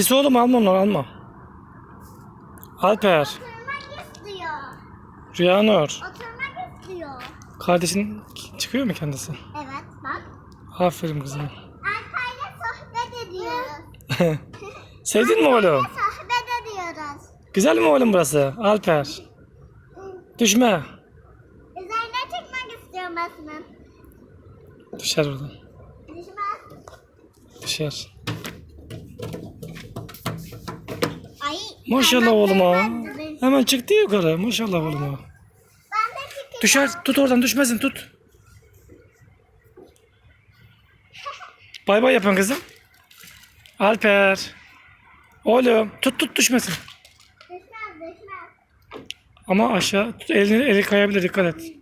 Pis oğlum alma onları alma. Alper. Oturmak istiyor. Rüyanur. Oturmak istiyor. Kardeşin çıkıyor mu kendisi? Evet bak. Aferin kızım. Alper'le sohbet ediyoruz. Sevdin mi oğlum? sohbet ediyoruz. Güzel mi oğlum burası? Alper. Düşme. Üzerine çıkmak istiyorum Basman. Düşer oradan. Düşmez. Düşer. Maşallah oğluma. Hemen çıktı yukarı. Maşallah oğluma. Düşer. Tut oradan düşmesin tut. Bay bay yapın kızım. Alper. Oğlum tut tut düşmesin. Düşmez düşmez. Ama aşağı tut, elini eli kayabilir dikkat et.